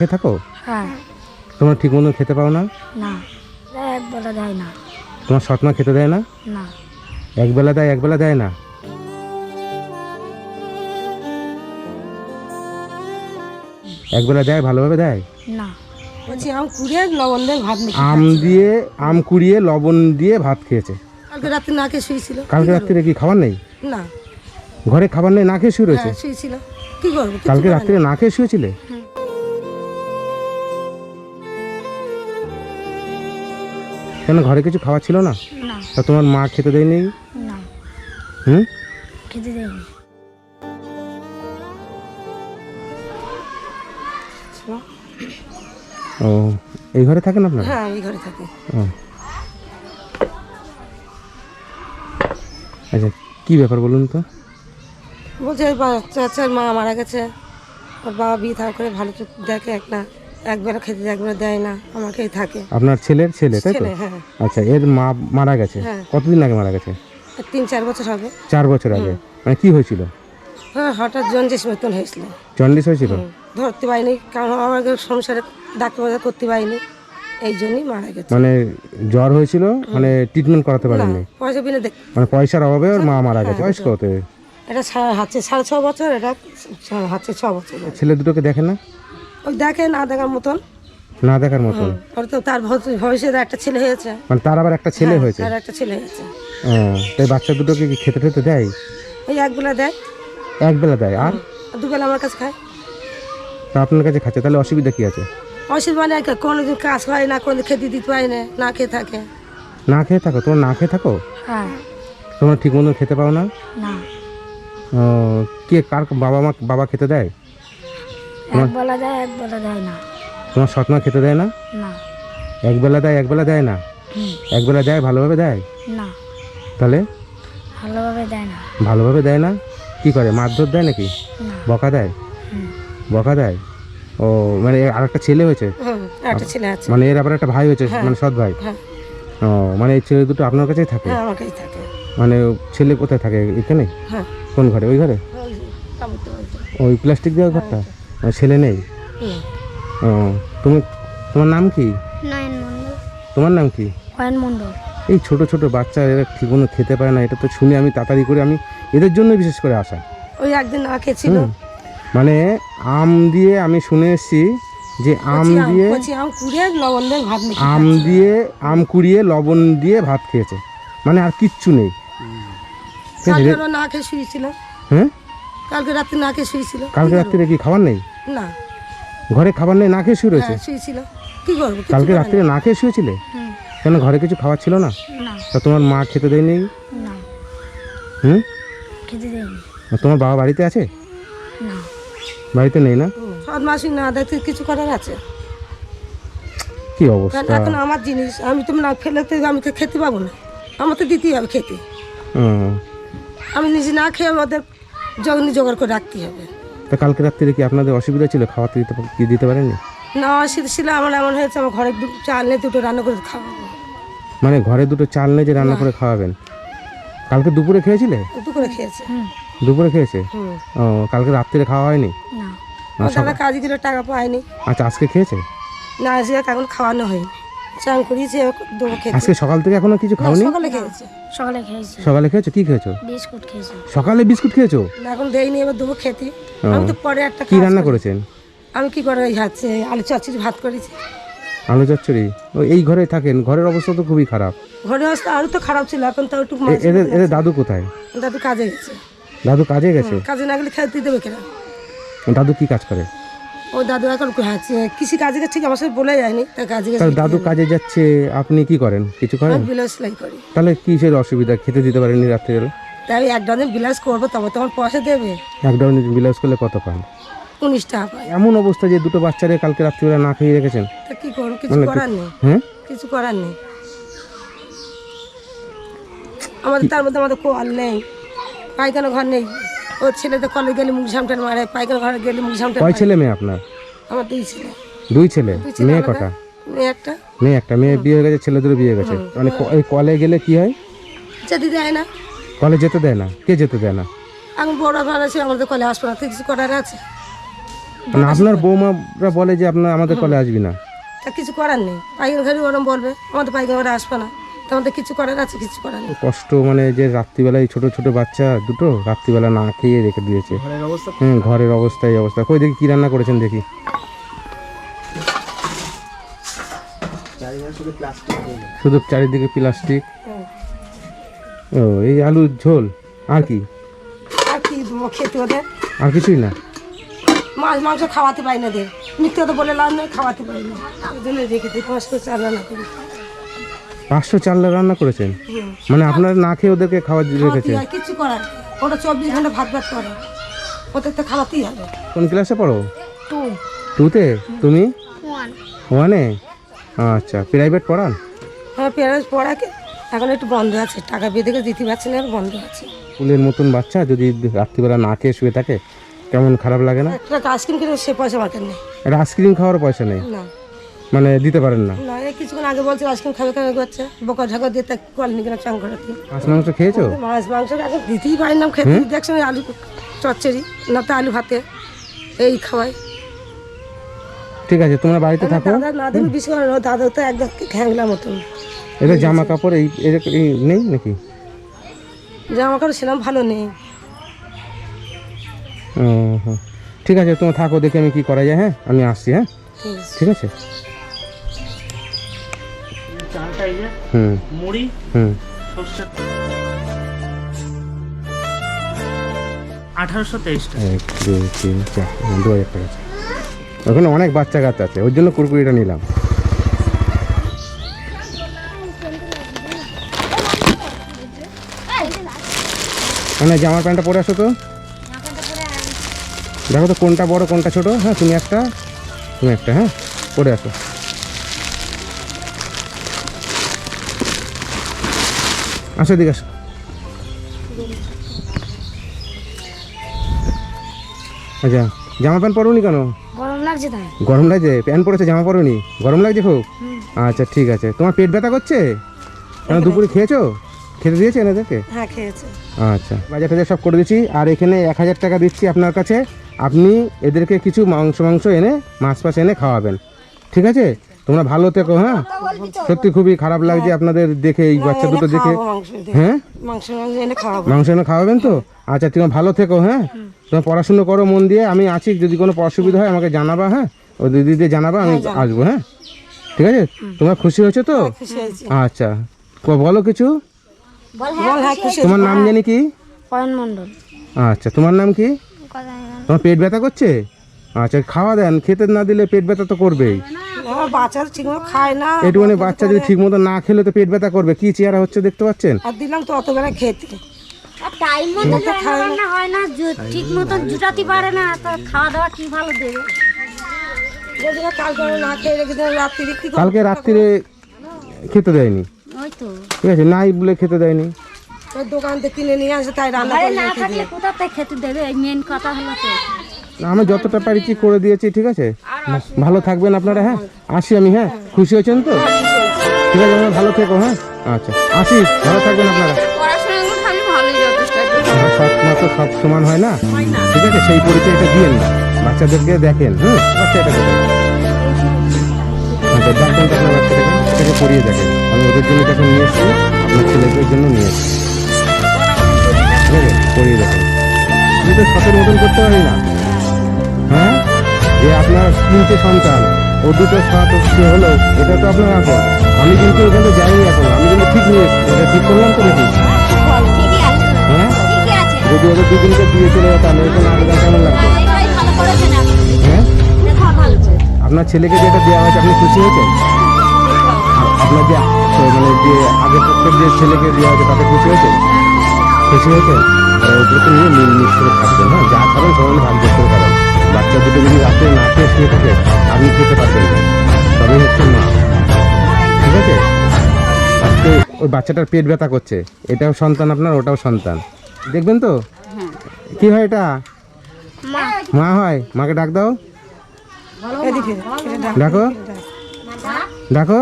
খেয়ে থাকো? হ্যাঁ। তোমরা ঠিক মতো খেতে পাও না? না। এক বেলা দেয় না। তোমার সৎমা খেতে দেয় না? না। একবেলা দেয় একবেলা দেয় না? একবেলা দেয় ভালোভাবে দেয়? না। বলছি আম কুড়িয়ে লবণ দিয়ে ভাত আম দিয়ে আম কুড়িয়ে লবণ দিয়ে ভাত খেয়েছে। কালকে রাত্রে না খেয়ে শুয়েছিল। কালকে রাত্রিরে কি খাবার নেই? না। ঘরে খাবার নেই না খেয়ে শুয়ে রয়েছে? হ্যাঁ শুয়েছিল। কি করব? কালকে রাত্রিরে না খেয়ে শুয়েছিলে? কেন ঘরে কিছু খাবার ছিল না? না। তা তোমার মা খেতে দেয়নি? না। হুম? খেতে দেয়নি। ও এই ঘরে থাকেন আপনার? হ্যাঁ আমি ঘরে থাকি। ও। আচ্ছা কি ব্যাপার বলুন তো? বলছে ওর বাচ্চার মা মারা গেছে। ওর বাবা বিয়ে থাকা করে ভালো চোখ দেখে একটা একবেলা খেতে দেয়, একবেলা দেয় না আমাকেই থাকে। আপনার ছেলের ছেলে তাই তো? ছেলে হ্যাঁ। আচ্ছা এর মা মারা গেছে? হ্যাঁ। কতদিন আগে মারা গেছে? আর তিন চার বছর হবে। চার বছর আগে। মানে কি হয়েছিল? হ্যাঁ হঠাৎ জন্ডিস মতন হয়েছিল। জন্ডিস হয়েছিল? ধরতে পারিনি কারণ আমাকে সংসারে ডাক্তার করতে পারিনি এই জন্যই মারা গেছে। মানে জ্বর হয়েছিল মানে ট্রিটমেন্ট করাতে পারেননি? পয়সা বিনে দেখ মানে পয়সার অভাবে ওর মা মারা হ্যাঁ, গেছে বয়স কত এটা সা- হচ্ছে সাড়ে ছ বছর এটা ছ- হচ্ছে ছ বছর। ছেলে দুটোকে দেখেন না? ওই দেখে না দেখার মতন। না দেখার মতন? ওর তো তার ভবিষ্য- ভবিষ্যতে একটা ছেলে হয়েছে। মানে তার আবার একটা ছেলে হয়েছে? তার একটা ছেলে হয়েছে। তাই বাচ্চা দুটোকে কি খেতে খেতে দেয়? ওই একবেলা দেয়। এক বেলা দেয় আর? দুবেলা আমার কাছে খায়। তা আপনার কাছে খাচ্ছে তাহলে অসুবিধা কি আছে? অসুবিধা মানে কি, কোনোদিন কাজ হয় না কোনো খেতে দিতে পারি না না খেয়ে থাকে। না খেয়ে থাকো? তোমার না খেয়ে থাকো? হ্যাঁ। তোমরা ঠিক মতো খেতে পাও না? না। ও, কে কার বাবা মা বাবা খেতে দেয়? এক বেলা দেয় এক বেলা দেয় না। তোমার সৎমা খেতে দেয় না? না। একবেলা দেয় একবেলা দেয় না? একবেলা দেয় ভালোভাবে দেয়? না। তাহলে? ভালোভাবে দেয় না। ভালোভাবে দেয় না? কি করে মারধর দেয় নাকি? বকা দেয়? বকা দেয়? ও মানে আর একটা ছেলে হয়েছে? একটা ছেলে আছে। মানে এর আবার একটা ভাই হয়েছে মানে সৎ ভাই? হ্যাঁ। ও মানে এই ছেলে দুটো আপনার কাছেই থাকে? হ্যাঁ আমার কাছে থাকে। মানে ছেলে কোথায় থাকে? এখানে? হ্যাঁ। কোন ঘরে? ওই ঘরে? ওই প্লাস্টিক দেওয়া ঘরটা? ছেলে নেই? ও তুমি তোমার নাম কি? নয়ন মণ্ডল। তোমার নাম কি? মণ্ডল। এই ছোট ছোট বাচ্চা এরা ঠিক মতো খেতে পারে না এটা তো শুনে আমি তাড়াতাড়ি করে আমি এদের জন্য বিশেষ করে আসা। ওই একদিন না খেয়েছিল? মানে আম দিয়ে আমি শুনে এসেছি যে আম দিয়ে আম কুড়িয়ে লবণ দিয়ে আম দিয়ে আম কুড়িয়ে লবণ দিয়ে ভাত খেয়েছে। মানে আর কিচ্ছু নেই। না খেয়ে শুয়েছিল? হ্যাঁ? কালকে রাত্রে না খেয়ে শুয়েছিল? কালকে রাত্রিরে কি খাবার নেই? না। ঘরে খাবার নেই না খেয়ে শুয়ে রয়েছে? হ্যাঁ শুয়েছিল। কি করব? কিছু কালকে করার রাত্রিরে না খেয়ে শুয়েছিলে? হুম, কেন ঘরে কিছু খাবার ছিল না? না। তা তোমার মা খেতে দেয়নি? না। হুম? খেতে দেয়নি। আর তোমার বাবা বাড়িতে আছে? না। বাড়িতে নেই না? সৎ মাসি না দেখতে কিছু করার আছে? কি কারণ অবস্থা এখন আমার জিনিস আমি তো না ফেলে তো আমি তো খেতে পাবো না। আমার তো দিতেই হবে খেতে। হুম। আমি নিজে না খেয়ে ওদের জগনি জোগাড় করে রাখতে হবে। তা কালকে রাত্রিরে কি আপনাদের অসুবিধা ছিল? খাওয়াতে দিতে কি দিতে পারেননি? না অসুবিধা ছিল আমার এমন হয়েছে আমার ঘরে দুটো চাল নেই দুটো রান্না করে খাওয়াবো। মানে ঘরে দুটো চাল নেই যে রান্না করে খাওয়াবেন? কালকে দুপুরে খেয়েছিলে? দুপুরে খেয়েছে। হুম, দুপুরে খেয়েছে? ও কালকে রাত্রিরে খাওয়া হয়নি? না। দাদা কাজগুলো টাকা পায়নি। আচ্ছা আজকে খেয়েছে? না আজকে এখন খাওয়ানো হয়নি। চান করিয়েছে দেবো খেতে। আজকে সকাল থেকে এখনও কিছু খাওনি? সকালে খেয়েছে। সকালে খেয়েছি। সকালে খেয়েছো? কি খেয়েছো? বিস্কুট খেয়েছি। সকালে বিস্কুট খেয়েছো? এখন দেয়নি এবার দেবো খেতে। আমি তো পরে একটা কি রান্না করেছেন? আমি কি করে ওই হচ্ছে আলু চচ্চড়ি ভাত করেছি। আলু চচ্চড়ি? ও এই ঘরে থাকেন? ঘরের অবস্থা তো খুবই খারাপ। ঘরে অবস্থা আরও তো খারাপ ছিল এখন তো একটু এদের এদের দাদু কোথায়? দাদু কাজে গেছে। দাদু কাজে গেছে? কাজে না গেলে খেতে দেবে কেনা? দাদু কি কাজ করে? ও দাদু এখন হচ্ছে কৃষি কাজে ঠিক আমার সাথে বলে যায়নি তার কাজে তাহলে দাদু কাজে যাচ্ছে আপনি কি করেন? কিছু করেন? বিলাস সেলাই করি। তাহলে কিসের অসুবিধা? খেতে দিতে পারেননি রাত্রিবেলা তাই এক ডজন বিলাস করব তবে তোমার পয়সা দেবে। এক ডাউন বিলাস করলে কত পান? উনিশ টাকা পাই। এমন অবস্থা যে দুটো বাচ্চারে কালকে রাত্রিবেলা না খেয়ে রেখেছেন? তা কি করব? কিছু মানে করার নেই। হ্যাঁ? কিছু করার নেই। আমাদের তার মধ্যে আমাদের কল নেই। পায়খানা ঘর নেই। ও ছেলেদের কলে গেলে মুখ ঝামটান মারে পায়খানা ঘরে গেলে মুখ ঝামটান কয় ছেলে মেয়ে আপনার? আমার দুই ছেলে। দুই ছেলে? মেয়ে কটা? মেয়ে একটা। মেয়ে একটা। মেয়ে বিয়ে হয়ে গেছে ছেলেদেরও বিয়ে গেছে। মানে এই কলে গেলে কি হয়? যেতে দেয় না। কলে যেতে দেয় না। কে যেতে দেয় না? এখন বড় ভাড়া আছে আমাদের কলে হাসপাতাল থেকে কিছু করার আছে। মানে আপনার বৌমারা বলে যে আপনার আমাদের কলে আসবি না। তা কিছু করার নেই। পাইকারি ঘরে ওরম বলবে আমাদের পাইকারি ঘরে আসবে না। তা আমাদের কিছু করার আছে কিছু করার নেই। কষ্ট মানে যে রাত্রিবেলায় ছোট ছোট বাচ্চা দুটো রাত্রিবেলা না খেয়ে রেখে দিয়েছে। হুম ঘরের অবস্থা এই অবস্থা। কই দেখি কি রান্না করেছেন দেখি। শুধু চারিদিকে প্লাস্টিক ও এই আলুর ঝোল। আর কি? আর কি খেতে ওদের? আর কিছুই না? মাছ মাংস খাওয়াতে পারি না ওদের। মিথ্যে তো বলে লাভ নেই খাওয়াতে পারি না। ওই জন্য রেখে দিই চাল করি। পাঁচশো চাল রান্না করেছেন? মানে আপনারা না খেয়ে ওদেরকে খাওয়া রেখেছেন? হয় করার ওটা চব্বিশ ঘণ্টা ভাত ভাত করে। ওদের তো খাওয়াতেই হবে। কোন ক্লাসে পড়ো? টু। টুতে? তুমি? ওয়ানে। আচ্ছা প্রাইভেট পড়ান? হ্যাঁ প্যারেন্টস পড়াকে। এখন একটু বন্ধ আছে। টাকা বেঁধে দিতে পারছে না আর বন্ধ আছে। স্কুলের মতন বাচ্চা যদি রাত্রিবেলা না খেয়ে শুয়ে থাকে কেমন খারাপ লাগে না? একটা আইসক্রিম কিনে সে পয়সা কাছে নেই। আইসক্রিম খাওয়ার পয়সা নেই? না। মানে দিতে পারেন না? না এই কিছুক্ষণ আগে বলছে আইসক্রিম খাবে কেন করছে। বোকা ঝাঁকা দিয়ে তা কলেনি কিনা চাং করাতে মাছ মাংস খেয়েছো? মাছ মাংস এখন দিতেই পারি না খেতে দেখছেন আলু চচ্চড়ি না তো আলু ভাতে এই খাওয়াই ঠিক আছে তোমরা বাড়িতে থাকো। দাদা না দিলে বেশি করে না, দাদা তো একদম ঘ্যাংলা মতন। এদের জামা কাপড় এই এই নেই নাকি? জামা কাপড় সেরকম ভালো নেই। ঠিক আছে তোমরা থাকো দেখে আমি কি করা যায় হ্যাঁ? আমি আসছি হ্যাঁ? ঠিক আছে? হুম। মুড়ি হুম। সর্ষের আঠারোশো তেইশ এক দুই তিন চার দু হাজার টাকা। ওখানে অনেক বাচ্চা কাচ্চা আছে ওর জন্য কুরকুরিটা নিলাম। মানে জামা প্যান্টটা পরে আসো তো। দেখো তো কোনটা বড় কোনটা ছোট। হ্যাঁ তুমি একটা তুমি একটা হ্যাঁ পরে আসো। আসো এদিকে আসো। আচ্ছা জামা প্যান্ট পরোনি কেন? গরম লাগছে তাই। গরম লাগছে? প্যান্ট পরেছে জামা পরোনি? গরম লাগছে খুব? আচ্ছা ঠিক আছে। তোমার পেট ব্যথা করছে? কেন দুপুরে খেয়েছো? খেতে দিয়েছে এদেরকে হ্যাঁ খেয়েছে। আচ্ছা বাজার টাজার সব করে দিচ্ছি আর এখানে এক হাজার টাকা দিচ্ছি আপনার কাছে। আপনি এদেরকে কিছু মাংস মাংস এনে মাছ ফাছ এনে খাওয়াবেন। ঠিক আছে? তোমরা ভালো থেকো হ্যাঁ? সত্যি খুবই খারাপ লাগছে আপনাদের দেখে এই বাচ্চা দুটো দেখে। হ্যাঁ? মাংস মাংস এনে খাওয়াবেন তো? আচ্ছা তুমি ভালো থেকো হ্যাঁ? তোমার পড়াশুনো করো মন দিয়ে আমি আছি যদি কোনো অসুবিধা হয় আমাকে জানাবা হ্যাঁ? ও দিদিদের জানাবা আমি আসব হ্যাঁ? ঠিক আছে? তোমার খুশি হয়েছে তো? আচ্ছা। ক- বলো কিছু? হ্যাঁ তোমার নাম জানি কি? আচ্ছা তোমার নাম কি? তোমার পেট ব্যথা করছে? আচ্ছা খাওয়া দেন খেতে না দিলে পেট ব্যথা তো করবেই। আমার বাচ্চারা ঠিকমতো খায় না একটুখানি বাচ্চা যদি ঠিক মতো না খেলে তো পেট ব্যথা করবে। কি চেহারা হচ্ছে দেখতে পাচ্ছেন? আর দিলাম তো অত বেলা খেতে। আর টাইম মতো রান্না হয় না ঠিক মতো জুটাতে পারে না তো খাওয়া দাওয়া কি ভালো দেবে? যদি না কালকে না খেয়ে রেখে দিলাম রাত্রি কি কালকে রাত্রিরে খেতে দেয়নি। ওই তো। ঠিক আছে নাই বলে খেতে দেয়নি। ওই দোকান থেকে কিনে নিয়ে আসে তাই রান্না ঘরে করে না থাকলে কোথা থেকে খেতে দেবে? এই মেন কথা হলো তো। আমি যতটা পারিছি করে দিয়েছি, ঠিক আছে? ভালো থাকবেন আপনারা হ্যাঁ? আসি আমি হ্যাঁ? খুশি হয়েছেন তো? ঠিক আছে ভালো থেকো হ্যাঁ? আচ্ছা আসি, ভালো থাকবেন আপনারা। আমার সব সমান হয় না? ঠিক আছে, সেই পরিচয়টা দিয়েন না। বাচ্চাদেরকে দেখেন, হুম? বাচ্চাটা আচ্ছা দেখেন তো আপনার বাচ্চাটাকে। এটাকে পড়িয়ে দেখেন। আমি ওদের জন্য যখন নিয়ে এসেছি, আপনার ছেলেদের জন্য নিয়ে এসেছি। ঠিক আছে পড়িয়ে দেখেন। আমি তো সতের করতে পারি না। হ্যাঁ? যে আপনার তিনটে সন্তান। ও দুটো সাত সে হলো এটা তো আপনার এখন আমি কিন্তু ওখানে যাইনি এখন আমি কিন্তু ঠিক নিয়ে এটা ঠিক করলাম তো নাকি? হ্যাঁ যদি ওদের দুদিনকে দিয়ে চলে যেতাম এরকম আবেদন কেমন লাগতো করেছেন হ্যাঁ? আপনার ছেলেকে যেটা দেওয়া হয়েছে আপনি খুশি হয়েছেন? আপনার যে মানে যে আগের পক্ষের যে ছেলেকে দেওয়া হয়েছে তাতে খুশি হয়েছেন? খুশি হয়েছেন? আর ওদেরকে নিয়ে মিলমিশ করে থাকবেন হ্যাঁ? যা খাবেন সবাই মিলে ভাগ যোগ করে খাবেন। বাচ্চা দুটো যদি রাতে না খেয়ে শুয়ে থাকে আপনি খেতে পারবেন না। তবেই হচ্ছে না ঠিক আছে? আজকে ওই বাচ্চাটার পেট ব্যথা করছে। এটাও সন্তান আপনার ওটাও সন্তান। দেখবেন তো? কি হয় এটা? মা। হয়? মাকে ডাক দাও। ডাক। ডাকো।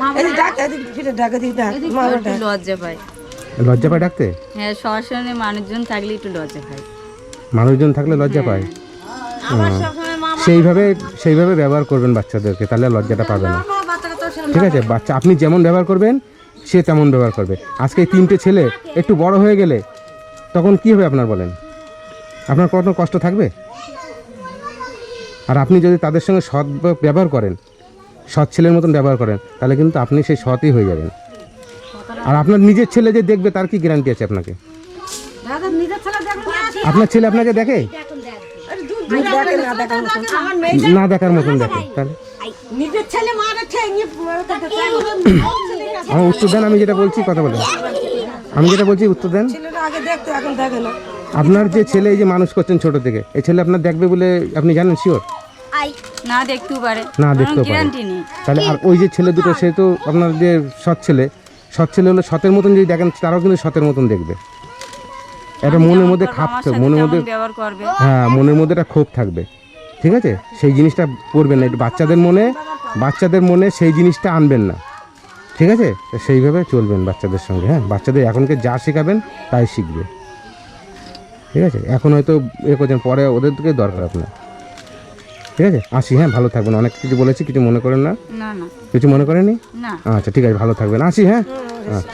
মা লজ্জা পাই পায় ডাকতে? হ্যাঁ সরাসরি মানুষজন থাকলে একটু লজ্জা পাই মানুষজন থাকলে লজ্জা পায়। সেইভাবে সেইভাবে ব্যবহার করবেন বাচ্চাদেরকে তাহলে লজ্জাটা পাবে না ঠিক আছে বাচ্চা আপনি যেমন ব্যবহার করবেন সে তেমন ব্যবহার করবে। আজকে এই তিনটে ছেলে একটু বড় হয়ে গেলে তখন কি হবে আপনার বলেন? আপনার কোনো কষ্ট থাকবে? আর আপনি যদি তাদের সঙ্গে সৎ ব্যবহার করেন সৎ ছেলের মতন ব্যবহার করেন তাহলে কিন্তু আপনি সেই সৎই হয়ে যাবেন। আর আপনার নিজের ছেলে যে দেখবে তার কি গ্যারান্টি আছে আপনাকে? আপনার ছেলে আপনাকে দেখে? না দেখার মতন। দেখে তাহলে। নিজের ছেলে আমার উত্তর দেন আমি যেটা বলছি কথা বলেন। আমি যেটা বলছি উত্তর দেন। ছেলেরা আগে দেখতো এখন দেখে না। আপনার যে ছেলে এই যে মানুষ করছেন ছোট থেকে এই ছেলে আপনার দেখবে বলে আপনি জানেন শিওর না দেখতেও পারে। না দেখতেও পারে। তাহলে আর ওই যে ছেলে দুটো সে তো আপনার যে সৎ ছেলে সৎ ছেলে হলে সতের মতন যদি দেখেন তারাও কিন্তু সতের মতন দেখবে। একটা মনের মধ্যে খাপ মনের মধ্যে হ্যাঁ মনের মধ্যে একটা ক্ষোভ থাকবে ঠিক আছে? সেই জিনিসটা করবেন না একটু বাচ্চাদের মনে বাচ্চাদের মনে সেই জিনিসটা আনবেন না ঠিক আছে? সেইভাবে চলবেন বাচ্চাদের সঙ্গে হ্যাঁ? বাচ্চাদের এখনকে যা শেখাবেন তাই শিখবে ঠিক আছে? এখন হয়তো এ করছেন পরে ওদের থেকে দরকার আপনার ঠিক আছে? আসি হ্যাঁ ভালো থাকবেন অনেক কিছু বলেছি কিছু মনে করেন না? কিছু মনে করেননি? না। আচ্ছা ঠিক আছে ভালো থাকবেন আসি হ্যাঁ? আচ্ছা।